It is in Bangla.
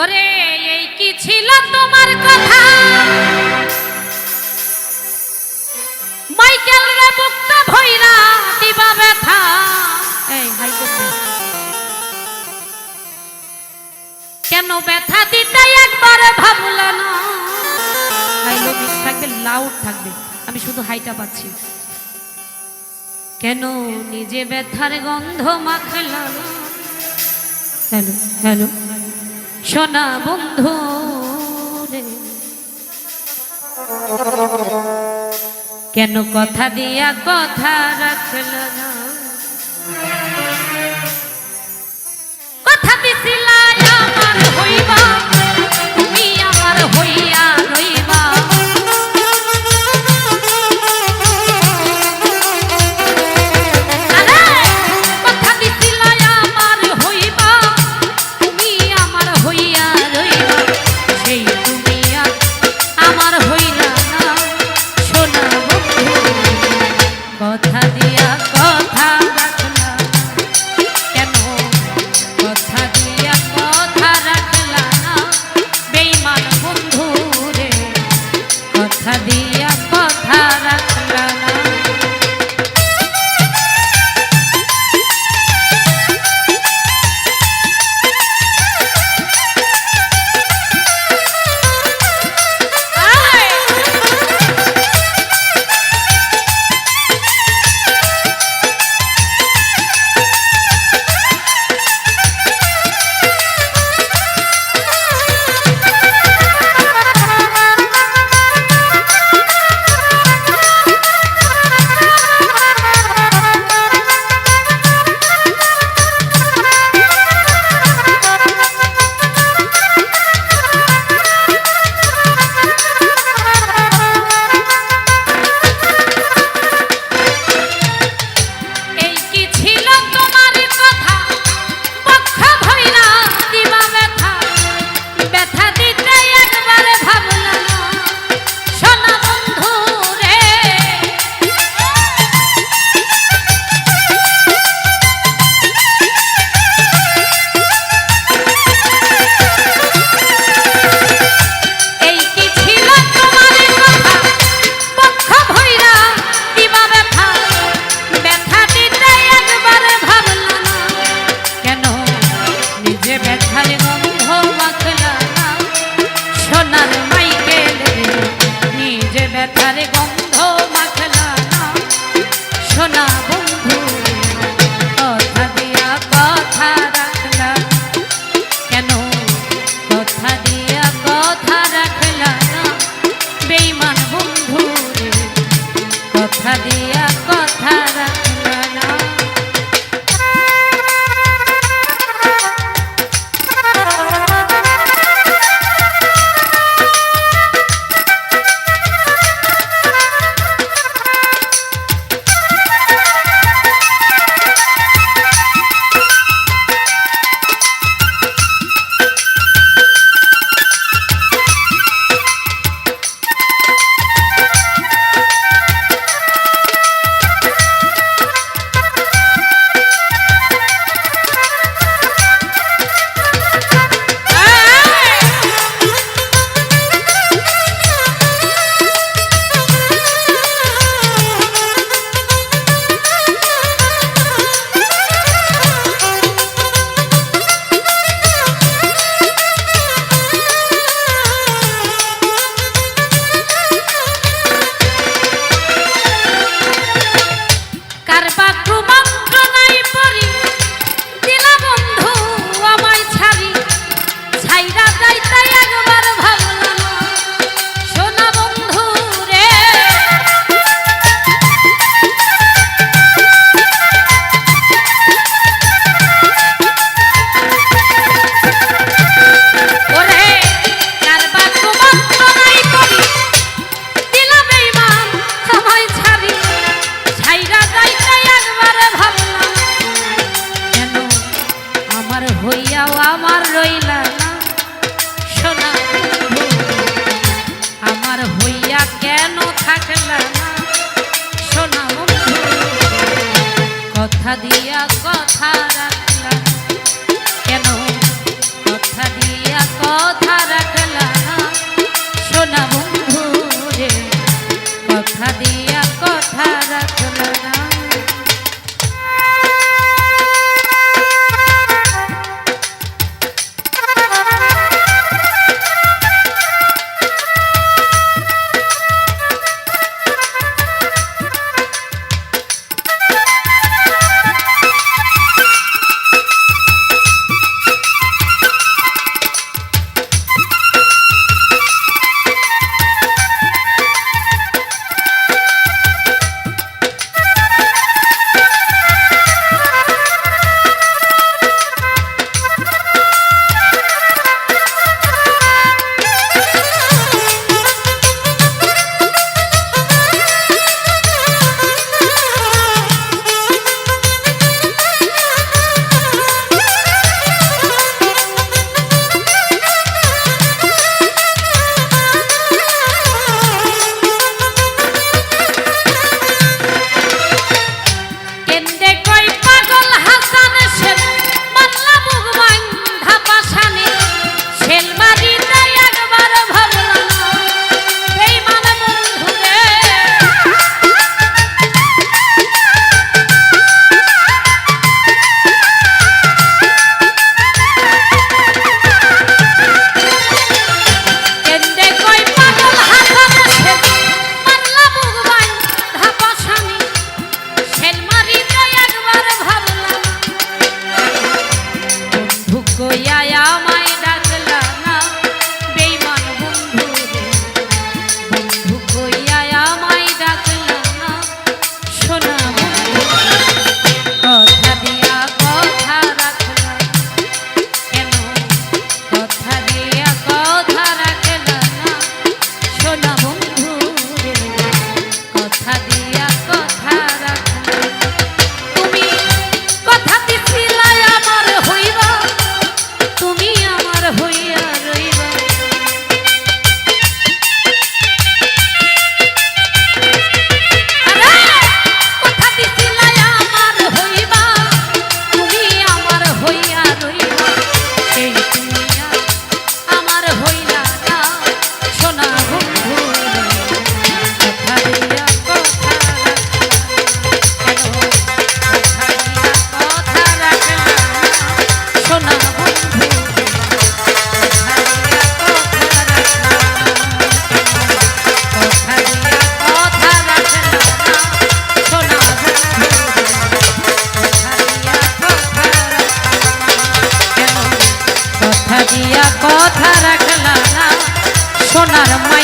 ওরে এই কি ছিল তোমার কথা? মাইকেল রে মুক্ত ভৈরা দিবা ব্যথা। এই হাই কেন ব্যথা দিতে একবার ভাবল না? হাই থাকবে লাউড থাকবে। আমি শুধু হাইটা পাচ্ছি। কেন নিজে ব্যথার গন্ধ মাখলাম হ্যালো হ্যালো। সোনা বন্ধু রে। কেন কথা দিয়া কথা রাখল না? আমার হইয়া সোনার মাই